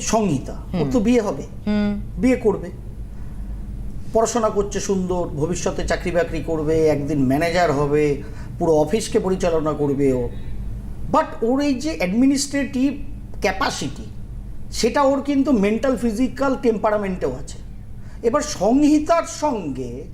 সংহিতা। ওর তো বিয়ে হবে। বিয়ে করবে। পড়াশোনা করছে সুন্দর ভবিষ্যতে চাকরি বাকরি করবে একদিন ম্যানেজার হবে পুরো অফিসকে পরিচালনা করবে ও। বাট ওর এই যে অ্যাডমিনিস্ট্রেটিভ ক্যাপাসিটি সেটা ওর কিন্তু মেন্টাল ফিজিক্যাল টেম্পারামেন্টেও আছে। এবার সংহিতার সঙ্গে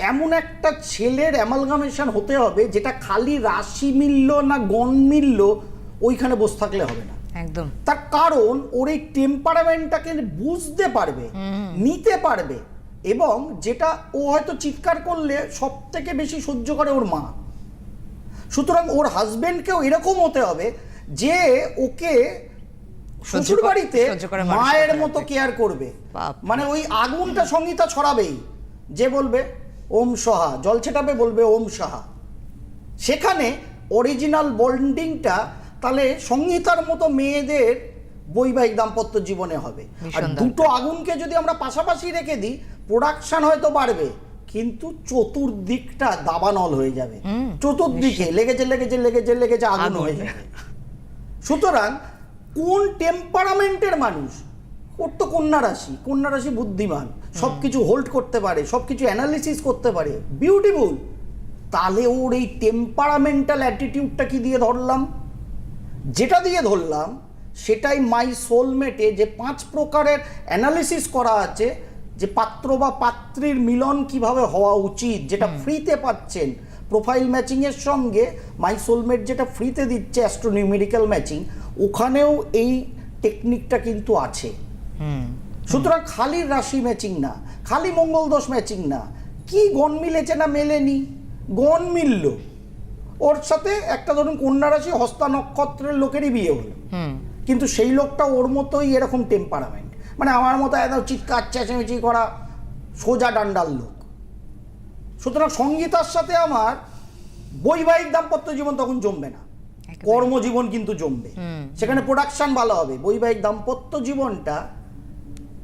এমন একটা ছেলের অ্যামালগামেশন হতে হবে যেটা খালি রাশি মিলল না গণ মিলল ওইখানে বসে থাকলে হবে না। একদম। তার কারণ ওর এই টেম্পারামেন্টটাকে বুঝতে পারবে নিতে পারবে এবং যেটা ও হয়তো চিৎকার করলে সব থেকে বেশি সহ্য করে ওর মা। সুতরাং ওর হাজবেন্ডকেও এরকম হতে হবে যে ওকে শ্বশুর বাড়িতে মায়ের মতো কেয়ার করবে। মানে ওই আগুনটা সংহিতা ছড়াবেই। যে বলবে ওম সহা জল ছেটাবে বলবে ওম সাহা সেখানে অরিজিনাল বন্ডিংটা তাহলে সংহিতার মতো মেয়েদের বৈবাহিক দাম্পত্য জীবনে হবে। আর দুটো আগুনকে যদি আমরা পাশাপাশি রেখে দিই প্রোডাকশন হয়তো বাড়বে কিন্তু চতুর্দিকটা দাবানল হয়ে যাবে। চতুর্দিকে লেগেছে লেগেছে লেগেছে লেগেছে আগুন। হয়ে যাবে। সুতরাং কোন টেম্পারামেন্টের মানুষ ওর তো কন্যা রাশি কন্যা রাশি বুদ্ধিমান সব কিছু হোল্ড করতে পারে সব কিছু অ্যানালিসিস করতে পারে বিউটিফুল তাহলে ওর এই টেম্পারামেন্টাল অ্যাটিটিউডটা কি দিয়ে ধরলাম? যেটা দিয়ে ধরলাম সেটাই মাই সোলমেটে যে পাঁচ প্রকারের অ্যানালিসিস করা আছে যে পাত্র বা পাত্রীর মিলন কীভাবে হওয়া উচিত যেটা ফ্রিতে পাচ্ছেন। প্রোফাইল ম্যাচিংয়ের সঙ্গে মাই সোলমেট যেটা ফ্রিতে দিচ্ছে অ্যাস্ট্রোনিউমেরিক্যাল ম্যাচিং ওখানেও এই টেকনিকটা কিন্তু আছে। সুতরাং খালি রাশি ম্যাচিং না খালি মঙ্গল দোষ ম্যাচিং না। কি গণ মিলেছে না মেলেনি? গণ মিলল। ওর সাথে একটা ধরুন কন্যা রাশি হস্তা নক্ষত্রের লোকেরই বিয়ে হলো। কিন্তু সেই লোকটা ওর মতোই এরকম টেম্পারামেন্ট মানে আমার মতো একদম চিৎকার চেঁচামেচি করা সোজা ডান্ডার লোক। সুতরাং সঙ্গীতার সাথে আমার বৈবাহিক দাম্পত্য জীবন তখন জমবে না। কর্মজীবন কিন্তু জমবে। সেখানে প্রোডাকশন ভালো হবে। বৈবাহিক দাম্পত্য জীবনটা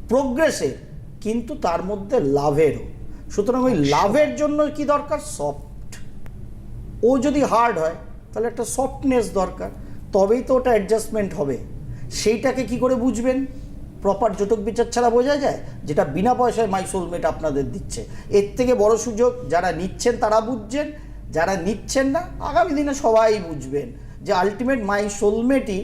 প্রোগ্রেসের কিন্তু তার মধ্যে লাভেরও। সুতরাং ওই লাভের জন্য কি দরকার? সফট ও যদি হার্ড হয় তাহলে একটা সফটনেস দরকার তবেই তো ওটা অ্যাডজাস্টমেন্ট হবে। সেইটাকে কি করে বুঝবেন? প্রপার জটক বিচার ছাড়া বোঝা যায়? যেটা বিনা পয়সায় মাই সোলমেট আপনাদের দিচ্ছে। এর থেকে বড় সুযোগ যারা নিচ্ছেন তারা বুঝছেন যারা নিচ্ছেন না আগামী দিনে সবাই বুঝবেন যে আলটিমেট মাই সোলমেটই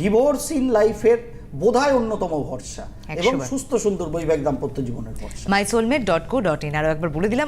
ডিভোর্স ইন লাইফের বোধহয় অন্যতম ভরসা। এবং সুস্থ সুন্দর বৈবাহিক দাম্পত্য জীবনের ভরসা। My soulmate dot co dot in আরও একবার বলে দিলাম